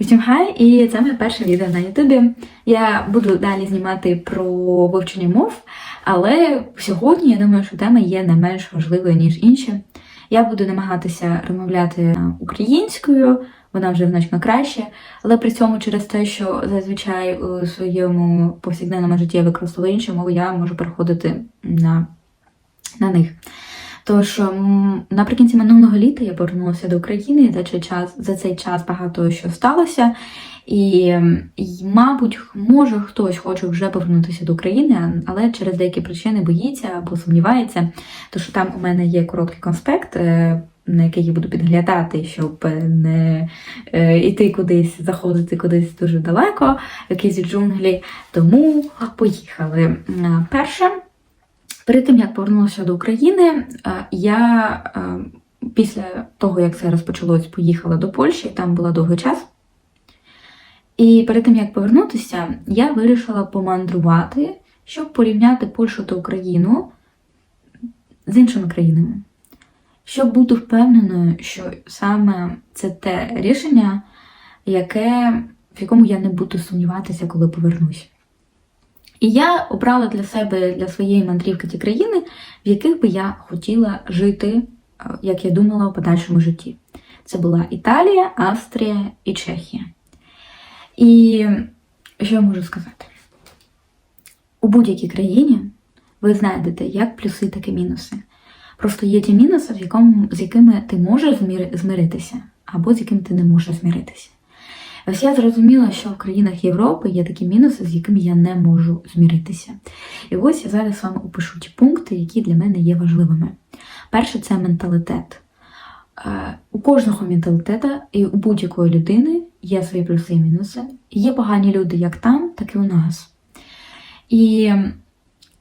Усім хай, і це моє перше відео на Ютубі. Я буду далі знімати про вивчення мов, але сьогодні я думаю, що тема є не менш важливою, ніж інші. Я буду намагатися розмовляти українською, вона вже значно краще, але при цьому через те, що зазвичай у своєму повсякденному житті я використовую інші мови, я можу переходити на, на них. Тож наприкінці минулого літа я повернулася до України, і за цей час, за цей час багато що сталося. І, і, мабуть, може хтось хоче вже повернутися до України, але через деякі причини боїться або сумнівається, що там у мене є короткий конспект. е, На який я буду підглядати, щоб е, не е, йти кудись, заходити кудись дуже далеко, якісь джунглі. Тому поїхали. Перше, Перед тим як повернулася до України, е, я е, після того, як це розпочалось, поїхала до Польщі, там була довгий час. І перед тим як повернутися, я вирішила помандрувати, щоб порівняти Польщу та Україну з іншими країнами. Щоб бути впевненою, що саме це те рішення, яке, в якому я не буду сумніватися, коли повернусь. І я обрала для себе, для своєї мандрівки ті країни, в яких би я хотіла жити, е, як я думала, у подальшому житті. Це була Італія, Австрія і Чехія. І що я можу сказати? У будь-якій країні ви знайдете як плюси, так і мінуси. Просто є ті мінуси, з якими ти можеш змиритися, або з якими ти не можеш змиритися. Ось я зрозуміла, що в країнах Європи є такі мінуси, з якими я не можу зміритися. І ось я зараз вам опишу ті пункти, які для мене є важливими. Перше це менталітет. Е, У кожного менталітета і у будь-якої людини є свої плюси і мінуси. Є погані люди як там, так і у нас. І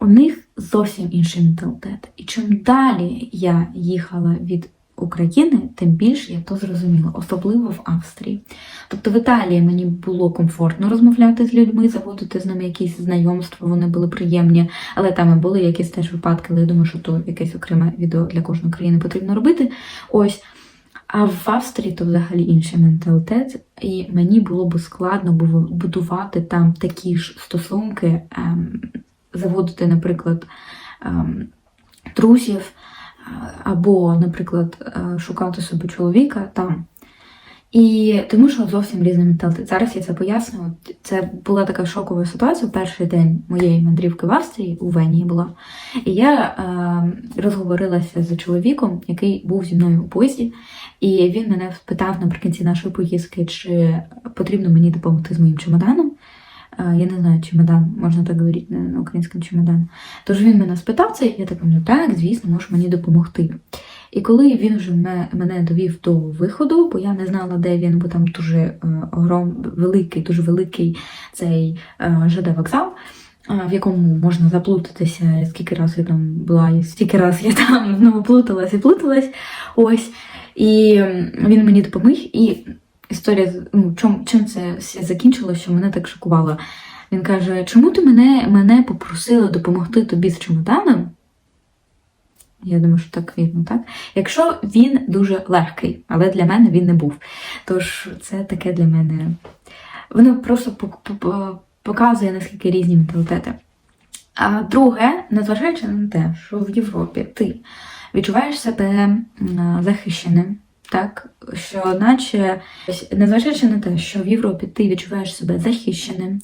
у них зовсім інший менталітет. І чим далі я їхала від України, тим більше я то зрозуміла, особливо в Австрії. Тобто в Італії мені було комфортно розмовляти з людьми, заводити з ними якісь знайомства, вони були приємні, але там і були якісь теж випадки, але я думаю, що то якесь окреме відео для кожної країни потрібно робити. Ось. А в Австрії то взагалі інший менталітет, і мені було б складно будувати там такі ж стосунки, ем, заводити, наприклад, ем, друзів, або, наприклад, е, шукати собі чоловіка там. І тому що зовсім різний менталітет. Зараз я це поясню. Це була така шокова ситуація перший день моєї мандрівки в Австрії, у Венії була. І я е, розговорилася з чоловіком, який був зі мною у поїзді, і він мене спитав наприкінці нашої поїздки, чи потрібно мені допомогти з моїм чемоданом. Я не знаю, чемодан, можна так говорити на українському чемодан. Тож він мене спитав це, я така, ну так, звісно, можеш мені допомогти. І коли він вже мене довів до виходу, бо я не знала, де він, бо там дуже е, огром, великий, дуже великий цей е, ЖД вокзал, е, в якому можна заплутатися, скільки разів я там була, і стільки разів я там знову плуталась і плуталась. Ось. І він мені допоміг, і історія, ну, чом, чим це закінчилося, що мене так шокувало. Він каже: чому ти мене, мене попросила допомогти тобі з чемоданом? Я думаю, що так вірно, так? Якщо він дуже легкий, але для мене він не був. Тож це таке для мене. Воно просто пок- пок- показує, наскільки різні менталітети. А друге, незважаючи на те, що в Європі ти відчуваєш себе захищеним, так, що наче, незважаючи на те, що в Європі ти відчуваєш себе захищеним,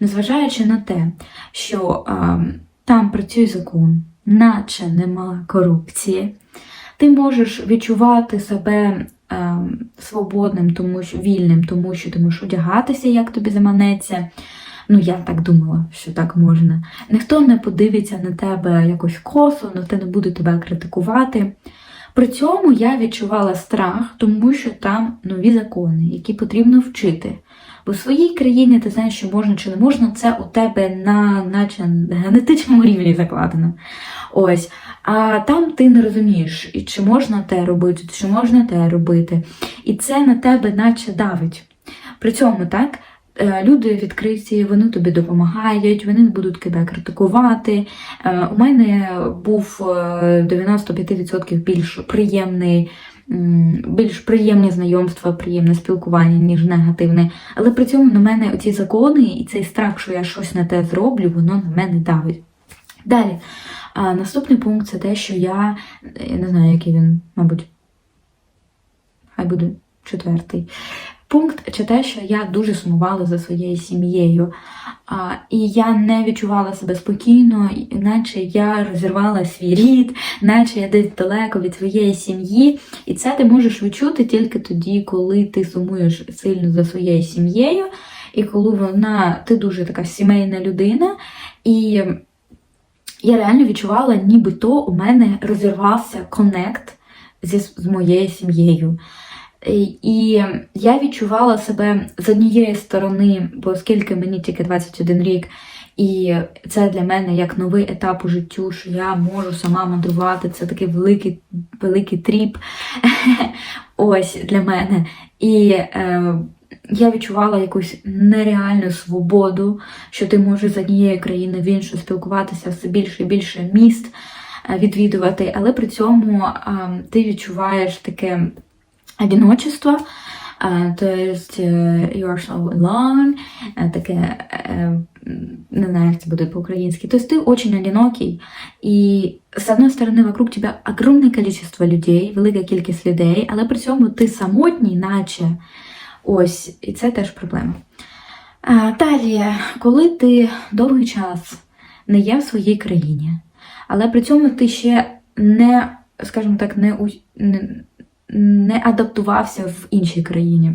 незважаючи на те, що ем, там працює закон, наче нема корупції, ти можеш відчувати себе ем, свободним, тому що вільним, тому що ти можеш одягатися, як тобі заманеться. Ну, я так думала, що так можна. Ніхто не подивиться на тебе якось косо, ніхто не буде тебе критикувати. При цьому я відчувала страх, тому що там нові закони, які потрібно вчити. Бо в своїй країні ти знаєш, що можна чи не можна, це у тебе на наче генетичному рівні закладено. Ось. А там ти не розумієш, і чи можна те робити, чи можна те робити. І це на тебе наче давить. При цьому так. Е, Люди відкриті, вони тобі допомагають, вони не будуть тебе критикувати. Е, У мене був е, 95% більш приємний більш приємні знайомства, приємне спілкування, ніж негативне. Але при цьому на мене оці закони і цей страх, що я щось не те зроблю, воно на мене давить. Далі, наступний пункт це те, що я, я не знаю, який він, мабуть, хай буде четвертий. Пункт чи те, що я дуже сумувала за своєю сім'єю. І я не відчувала себе спокійно, наче я розірвала свій рід, наче я десь далеко від своєї сім'ї. І це ти можеш відчути тільки тоді, коли ти сумуєш сильно за своєю сім'єю, і коли вона, ти дуже така сімейна людина. І я реально відчувала, нібито у мене розірвався коннект зі, з моєю сім'єю. І- І я відчувала себе з однієї сторони, бо оскільки мені тільки 21 рік, і це для мене як новий етап у життю, що я можу сама мандрувати. Це такий великий, великий тріп. Ось для мене. І е, я відчувала якусь нереальну свободу, що ти можеш з однієї країни в іншу спілкуватися все більше і більше міст е, відвідувати, але при цьому е, ти відчуваєш таке одиночество. То есть е, you are so alone, е, таке, не знаю, як це буде по-українськи. То есть ты очень одинокий, і з одної сторони вокруг тебя огромне количество людей, велика кількість людей, але при цьому ти самотній, наче ось, і це теж проблема. Далі, коли ти довгий час не є в своїй країні, але при цьому ти ще не, скажімо так, не, не, не адаптувався в іншій країні,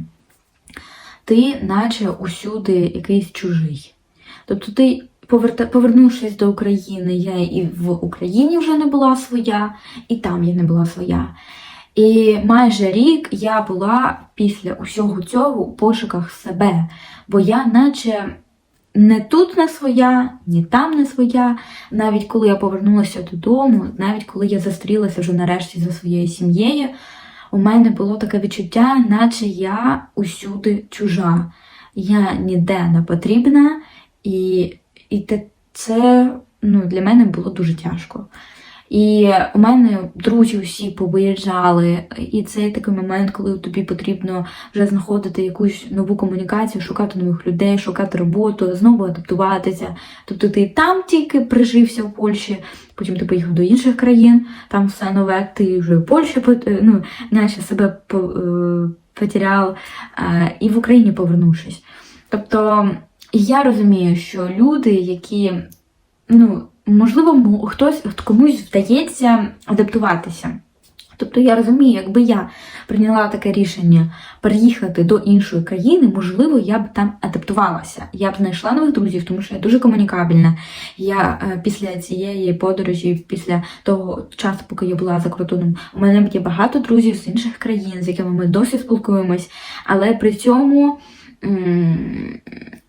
ти наче усюди якийсь чужий. Тобто ти, повернувшись до України, я і в Україні вже не була своя, і там я не була своя. І майже рік я була після усього цього у пошуках себе, бо я наче не тут не своя, ні там не своя. Навіть коли я повернулася додому, навіть коли я зустрілася вже нарешті за своєю сім'єю, у мене було таке відчуття, наче я усюди чужа. Я ніде не потрібна, і, і це ну, для мене було дуже тяжко. І у мене друзі усі повиїжджали, і це такий момент, коли тобі потрібно вже знаходити якусь нову комунікацію, шукати нових людей, шукати роботу, знову адаптуватися. Тобто ти там тільки прижився в Польщі, потім ти поїхав до інших країн, там все нове, ти вже в Польщі пот- ну, наче себе е, потеряв, е, і в Україні повернувшись. Тобто я розумію, що люди, які ну, можливо, хтось комусь вдається адаптуватися. Тобто я розумію, якби я прийняла таке рішення переїхати до іншої країни, можливо, я б там адаптувалася. Я б знайшла нових друзів, тому що я дуже комунікабельна. Я е, після цієї подорожі, після того часу, поки я була за кордоном, у мене є багато друзів з інших країн, з якими ми досі спілкуємось, але при цьому.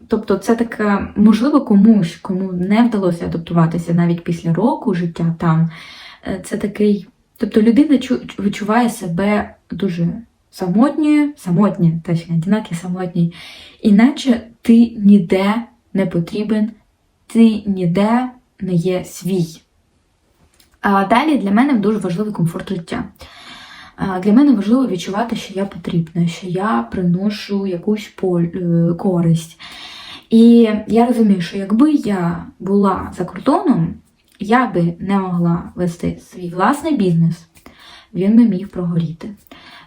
Тобто це таке, можливо, комусь, кому не вдалося адаптуватися навіть після року життя там. е, Це такий. Тобто людина відчуває себе дуже самотньою, самотня, точно, одинокий самотній. Іначе ти ніде не потрібен, ти ніде не є свій. А далі для мене дуже важливий комфорт життя. Для мене важливо відчувати, що я потрібна, що я приношу якусь е, користь. І я розумію, що якби я була за кордоном, я би не могла вести свій власний бізнес, він би міг прогоріти.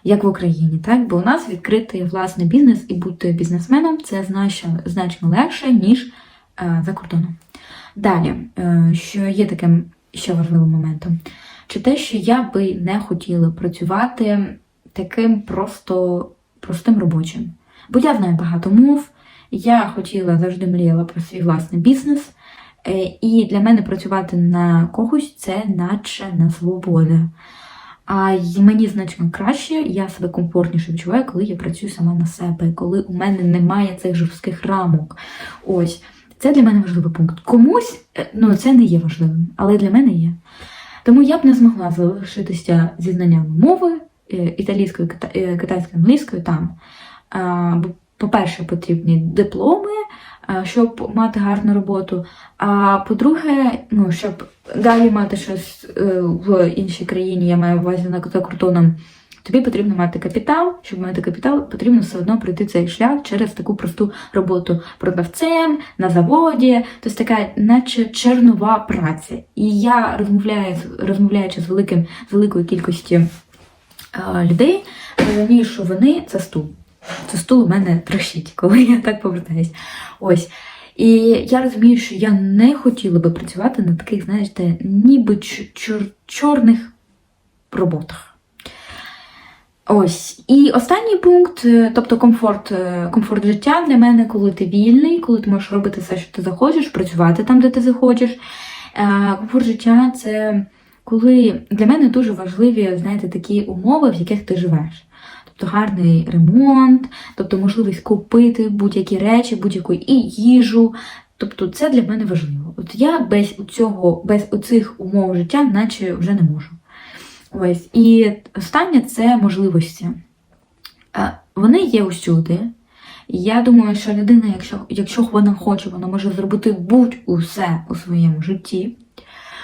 Як в Україні, так? Бо у нас відкрити власний бізнес і бути бізнесменом це значно, значно легше, ніж е, за кордоном. Далі, е, що є таким ще важливим моментом, чи те, що я би не хотіла працювати таким просто простим робочим. Бо я знаю багато мов, я хотіла завжди мріяла про свій власний бізнес. Е, І для мене працювати на когось це наче на свобода. А мені значно краще, я себе комфортніше відчуваю, коли я працюю сама на себе, коли у мене немає цих жорстких рамок. Ось це для мене важливий пункт. Комусь е, ну, це не є важливим, але для мене є. Тому я б не змогла залишитися зі знаннями мови е, італійської, кита- е, китайської, англійської там. По-перше, потрібні дипломи, щоб мати гарну роботу. А по-друге, ну, щоб далі мати щось е, в іншій країні, я маю увазі на кордоном, Тобі потрібно мати капітал. Щоб мати капітал, потрібно все одно пройти цей шлях через таку просту роботу продавцем на заводі. Тобто така, наче чернова праця. І я розмовляю, розмовляючи з великим з великою кількістю е, людей, розумію, що вони це стул. Це стул у мене трощить, коли я так повертаюсь. Ось. І я розумію, що я не хотіла би працювати на таких, знаєте, ніби чор- чорних роботах. Ось. І останній пункт, е, тобто комфорт, е, комфорт життя для мене, коли ти вільний, коли ти можеш робити все, що ти захочеш, працювати там, де ти захочеш. Е, Комфорт життя це коли для мене дуже важливі, знаєте, такі умови, в яких ти живеш. Тобто гарний ремонт, тобто можливість купити будь-які речі, будь-яку і їжу. Тобто це для мене важливо. От я без цього, без оцих умов життя, наче вже не можу. Ось. І останнє це можливості. Е, Вони є усюди. Я думаю, що людина, якщо, якщо вона хоче, вона може зробити будь-усе у своєму житті.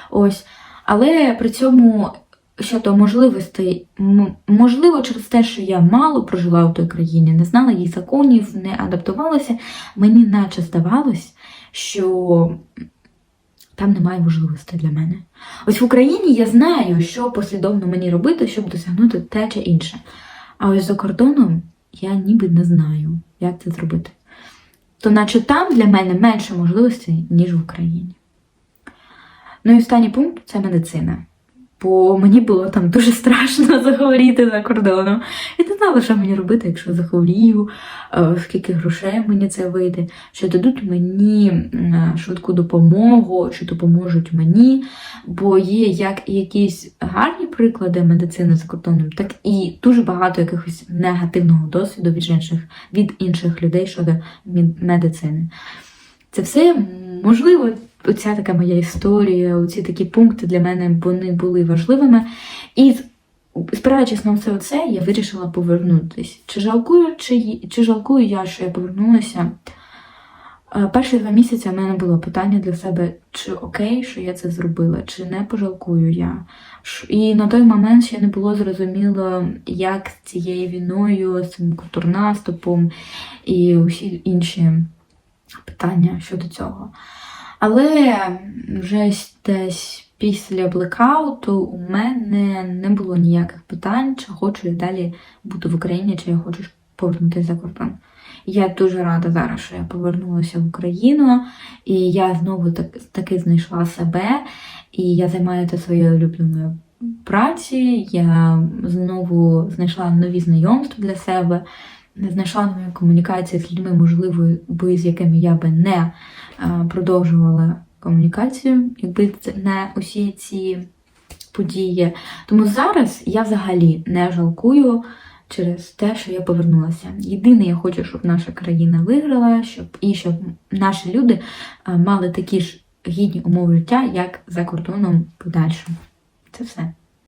Ось. Але при цьому щодо можливостей, можливо, через те, що я мало прожила в той країні, не знала її законів, не адаптувалася, мені наче здавалось, що там немає можливостей для мене. Ось в Україні я знаю, що послідовно мені робити, щоб досягнути те чи інше. А ось за кордоном я ніби не знаю, як це зробити. То наче там для мене менше можливостей, ніж в Україні. Ну і останній пункт це медицина. Бо мені було там дуже страшно захворіти за кордоном. І не знала, що мені робити, якщо захворію, е, скільки грошей мені це вийде, що дадуть мені швидку допомогу, що допоможуть мені. Бо є як якісь гарні приклади медицини за кордоном, так і дуже багато якихось негативного досвіду від інших, від інших людей щодо медицини. Це все можливо, оця така моя історія, оці такі пункти для мене вони були важливими. І спираючись на все це, я вирішила повернутись. Чи жалкую, чи, чи жалкую я, що я повернулася? Е, Перші два місяці в мене було питання для себе, чи окей, що я це зробила, чи не пожалкую я. І на той момент ще не було зрозуміло, як з цією війною, з цим контрнаступом і усі інші питання щодо цього. Але вже десь після блекауту у мене не було ніяких питань, чи хочу я далі бути в Україні, чи я хочу повернутися за кордон. Я дуже рада зараз, що я повернулася в Україну, і я знову так, таки знайшла себе, і я займаюся своєю улюбленою праці. Я знову знайшла нові знайомства для себе, знайшла нові комунікації з людьми, можливо, би з якими я би не е, продовжувала комунікацію, якби це не усі ці події. Тому зараз я взагалі не жалкую через те, що я повернулася. Єдине, я хочу, щоб наша країна виграла, щоб і щоб наші люди е, мали такі ж гідні умови життя, як за кордоном подальшому. Це все.